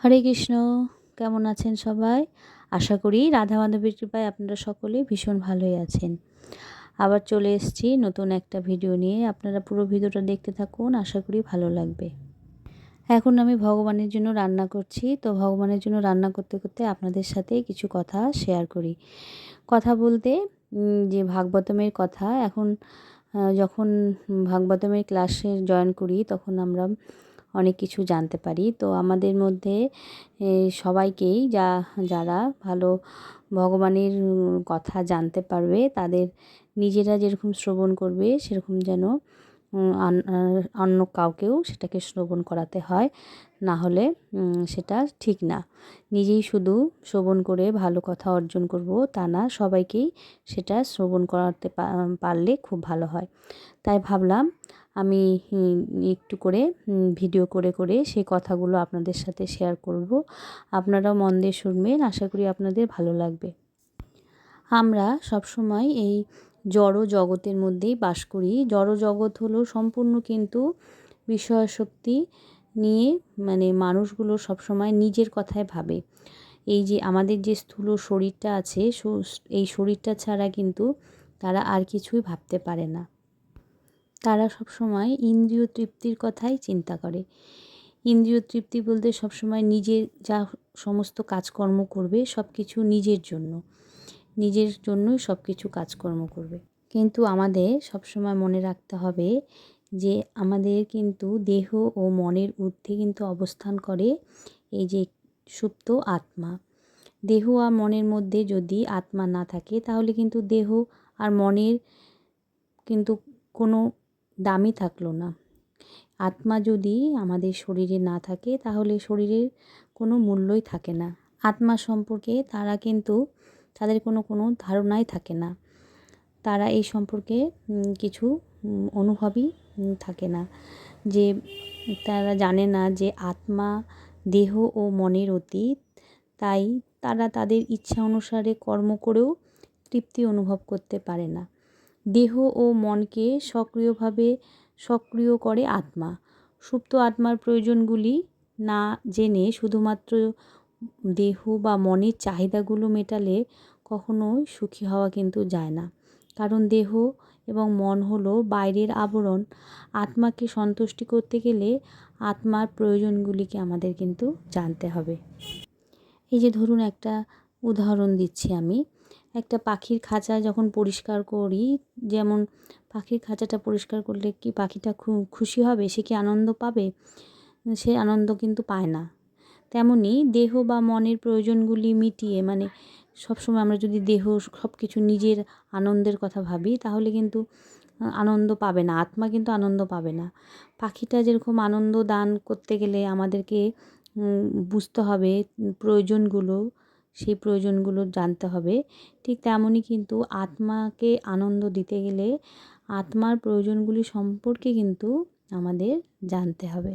হরে কৃষ্ণ, কেমন আছেন সবাই? আশা করি রাধা মাধবের কৃপায় আপনারা সকলে ভীষণ ভালোই আছেন। আবার চলে এসেছি নতুন একটা ভিডিও নিয়ে। আপনারা পুরো ভিডিওটা দেখতে থাকুন, আশা করি ভালো লাগবে। এখন আমি ভগবানের জন্য রান্না করছি। তো ভগবানের জন্য রান্না করতে করতে আপনাদের সাথে কিছু কথা শেয়ার করি। কথা বলতে যে ভাগবতমের কথা, এখন যখন ভাগবতমের ক্লাসে জয়েন করি, তখন আমরা অনেক কিছু জানতে পারি। তো আমাদের মধ্যে সবাইকেই যা, যারা ভালো ভগবানের কথা জানতে পারবে, তাদের নিজেরা যেরকম শ্রবণ করবে, সেরকম যেন অন্য কাউকেও সেটাকে শ্রবণ করাতে হয়। না হলে সেটা ঠিক না। নিজেই শুধু শ্রবণ করে ভালো কথা অর্জন করব, তা না, সবাইকেই সেটা শ্রবণ করাতে পারলে খুব ভালো হয়। তাই ভাবলাম আমি একটু করে ভিডিও করে করে সেই কথাগুলো আপনাদের সাথে শেয়ার করব। আপনারাও মন দিয়ে শুনবেন, আশা করি আপনাদের ভালো লাগবে। আমরা সবসময় এই জড় জগতের মধ্যেই বাস করি। জড় জগৎ হলো সম্পূর্ণ কিন্তু বিষয়শক্তি নিয়ে মানে মানুষগুলো সবসময় নিজের কথায় ভাবে। এই যে আমাদের যে স্থূল শরীরটা আছে এই শরীরটা ছাড়া কিন্তু তারা আর কিছুই ভাবতে পারে না। তারা সবসময় ইন্দ্রিয় তৃপ্তির কথাই চিন্তা করে। ইন্দ্রিয় তৃপ্তি বলতে সবসময় নিজের যা সমস্ত কাজকর্ম করবে সব কিছু নিজের জন্য। নিজের জন্যই সব কিছু কাজকর্ম করবে। কিন্তু আমাদের সবসময় মনে রাখতে হবে যে আমাদের কিন্তু দেহ ও মনের ঊর্ধ্বে কিন্তু অবস্থান করে এই যে সুপ্ত আত্মা। দেহ আর মনের মধ্যে যদি আত্মা না থাকে তাহলে কিন্তু দেহ আর মনের কিন্তু কোনো দামই থাকল না। আত্মা যদি আমাদের শরীরে না থাকে, তাহলে শরীরের কোনো মূল্যই থাকে না। আত্মা সম্পর্কে তারা কিন্তু তাদের কোনো কোনো ধারণাই থাকে না। তারা এই সম্পর্কে কিছু অনুভবই থাকে না। যে তারা জানে না যে আত্মা দেহ ও মনের অতীত, তাই তারা তাদের ইচ্ছা অনুসারে কর্ম করেও তৃপ্তি অনুভব করতে পারে না। দেহ ও মনকে সক্রিয়ভাবে সক্রিয় করে আত্মা। সুপ্ত আত্মার প্রয়োজনগুলি না জেনে শুধুমাত্র দেহ বা মনের চাহিদাগুলো মেটালে কখনোই সুখী হওয়া কিন্তু যায় না। কারণ দেহ এবং মন হলো বাইরের আবরণ। আত্মাকে সন্তুষ্টি করতে গেলে আত্মার প্রয়োজনগুলিকে আমাদের কিন্তু জানতে হবে। এই যে ধরুন একটা উদাহরণ দিচ্ছি আমি। একটা পাখির খাঁচা যখন পরিষ্কার করি, যেমন পাখির খাঁচাটা পরিষ্কার করলে কি পাখিটা খুশি হবে? সে কি আনন্দ পাবে? সে আনন্দ কিন্তু পায় না। তেমনই দেহ বা মনের প্রয়োজনগুলি মিটিয়ে মানে সবসময় আমরা যদি দেহ সব কিছু নিজের আনন্দের কথা ভাবি, তাহলে কিন্তু আনন্দ পাবে না, আত্মা কিন্তু আনন্দ পাবে না। পাখিটা যেরকম আনন্দ দান করতে গেলে আমাদেরকে বুঝতে হবে প্রয়োজনগুলো। সেই প্রয়োজনগুলো জানতে হবে। ঠিক তেমনই কিন্তু আত্মাকে আনন্দ দিতে গেলে আত্মার প্রয়োজনগুলি সম্পর্কে কিন্তু আমাদের জানতে হবে।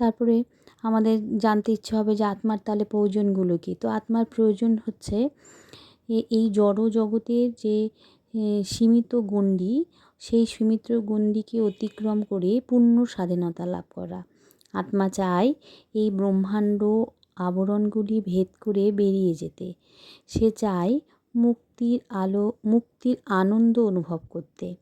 তারপরে আমাদের জানতে ইচ্ছে হবে যে আত্মার তাহলে প্রয়োজনগুলো কী? তো আত্মার প্রয়োজন হচ্ছে এই জড় জগতের যে সীমিত গণ্ডি, সেই সীমিত গণ্ডিকে অতিক্রম করে পূর্ণ স্বাধীনতা লাভ করা। আত্মা চায় এই ব্রহ্মাণ্ড আবরণগুলি ভেদ করে বেরিয়ে যেতে। সে চায় মুক্তির আলো, মুক্তির আনন্দ অনুভব করতে।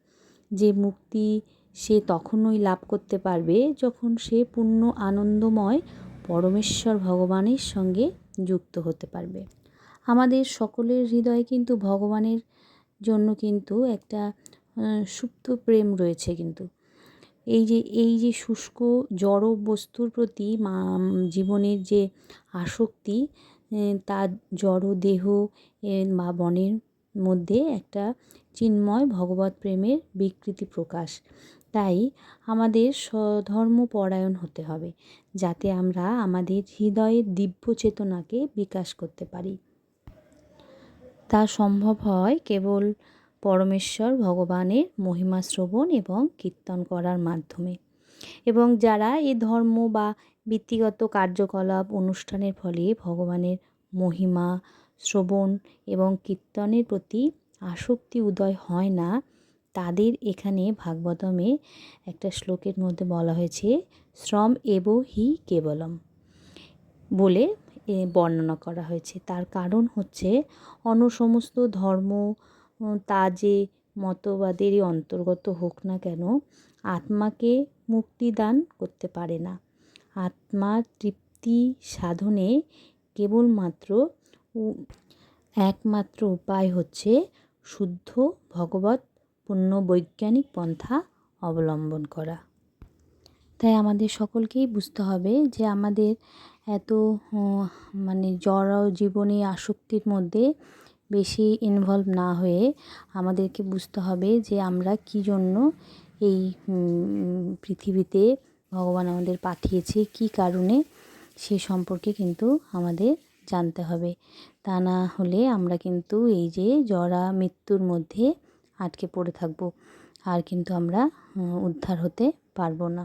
যে মুক্তি সে তখনই লাভ করতে পারবে যখন সে পূর্ণ আনন্দময় পরমেশ্বর ভগবানের সঙ্গে যুক্ত হতে পারবে। আমাদের সকলের হৃদয়ে কিন্তু ভগবানের জন্য কিন্তু একটা সুপ্ত প্রেম রয়েছে কিন্তু। এই যে এই যে শুষ্ক, জড় বস্তুর প্রতি জীবনের যে আসক্তি তার জড়, দেহ বা বনের মধ্যে একটা চিন্ময় ভগবত প্রেমের বিকৃতি প্রকাশ। তাই আমাদের স্বধর্মপরায়ণ হতে হবে, যাতে আমরা আমাদের হৃদয়ের দিব্য চেতনাকে বিকাশ করতে পারি। তা সম্ভব হয় কেবল পরমেশ্বর ভগবানের মহিমা শ্রবণ এবং কীর্তন করার মাধ্যমে। এবং যারা এ ধর্ম বা বৃত্তিগত কার্যকলাপ অনুষ্ঠানের ফলে ভগবানের মহিমা শ্রবণ এবং কীর্তনের প্রতি আসক্তি উদয় হয় না, তাদের এখানে ভাগবতমে একটা শ্লোকের মধ্যে বলা হয়েছে, শ্রম এব হি কেবলম বলে বর্ণনা করা হয়েছে। তার কারণ হচ্ছে, অন্য সমস্ত ধর্ম তা যে মতবাদেরই অন্তর্গত হোক না কেন, আত্মাকে মুক্তি দান করতে পারে না। আত্মার তৃপ্তি সাধনে কেবলমাত্র একমাত্র উপায় হচ্ছে শুদ্ধ ভগবত পূর্ণ বৈজ্ঞানিক পন্থা অবলম্বন করা। তাই আমাদের সকলকেই বুঝতে হবে যে আমাদের এত মানে জড় জীবনে আসক্তির মধ্যে বেশি ইনভলভ না হয়ে আমাদেরকে বুঝতে হবে যে আমরা কি জন্য এই পৃথিবীতে ভগবান আমাদের পাঠিয়েছে, কি কারণে সে সম্পর্কে কিন্তু আমাদের জানতে হবে। তা না হলে আমরা কিন্তু এই যে জরা মৃত্যুর মধ্যে আটকে পড়ে থাকব, আর কিন্তু আমরা উদ্ধার হতে পারব না।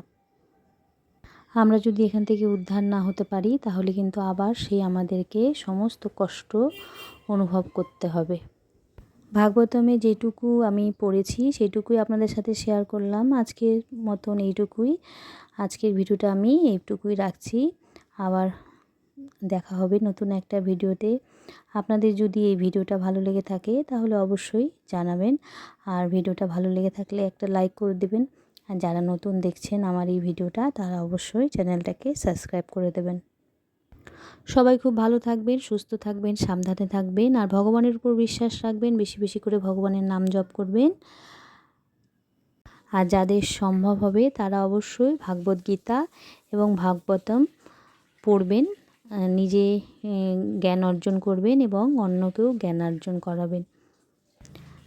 আমরা যদি এখান থেকে উদ্ধার না হতে পারি, তাহলে কিন্তু আবার সেই আমাদেরকে সমস্ত কষ্ট অনুভব করতে হবে। ভাগবতমে যেটুকু আমি পড়েছি, সেটুকুই আপনাদের সাথে শেয়ার করলাম। আজকের মতন এইটুকুই। আজকের ভিডিওটা আমি এইটুকুই রাখছি। আবার দেখা হবে নতুন একটা ভিডিওতে। আপনাদের যদি এই ভিডিওটা ভালো লেগে থাকে, তাহলে অবশ্যই জানাবেন। আর ভিডিওটা ভালো লেগে থাকলে একটা লাইক করে দেবেন। আর যারা নতুন দেখছেন আমার এই ভিডিওটা, তারা অবশ্যই চ্যানেলটাকে সাবস্ক্রাইব করে দেবেন। সবাই খুব ভালো থাকবেন, সুস্থ থাকবেন, সাবধানে থাকবেন আর ভগবানের উপর বিশ্বাস রাখবেন, বেশি বেশি করে ভগবানের নাম জপ করবেন। আর যাদের সম্ভব হবে তারা অবশ্যই ভাগবত গীতা এবং ভাগবতম পড়বেন নিজে জ্ঞান অর্জন করবেন এবং অন্যকেও জ্ঞান অর্জন করাবেন।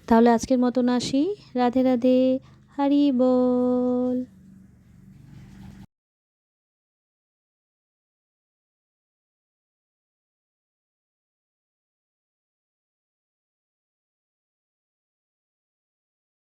তাহলে আজকের মতন আসি। রাধে রাধে, হরি বল।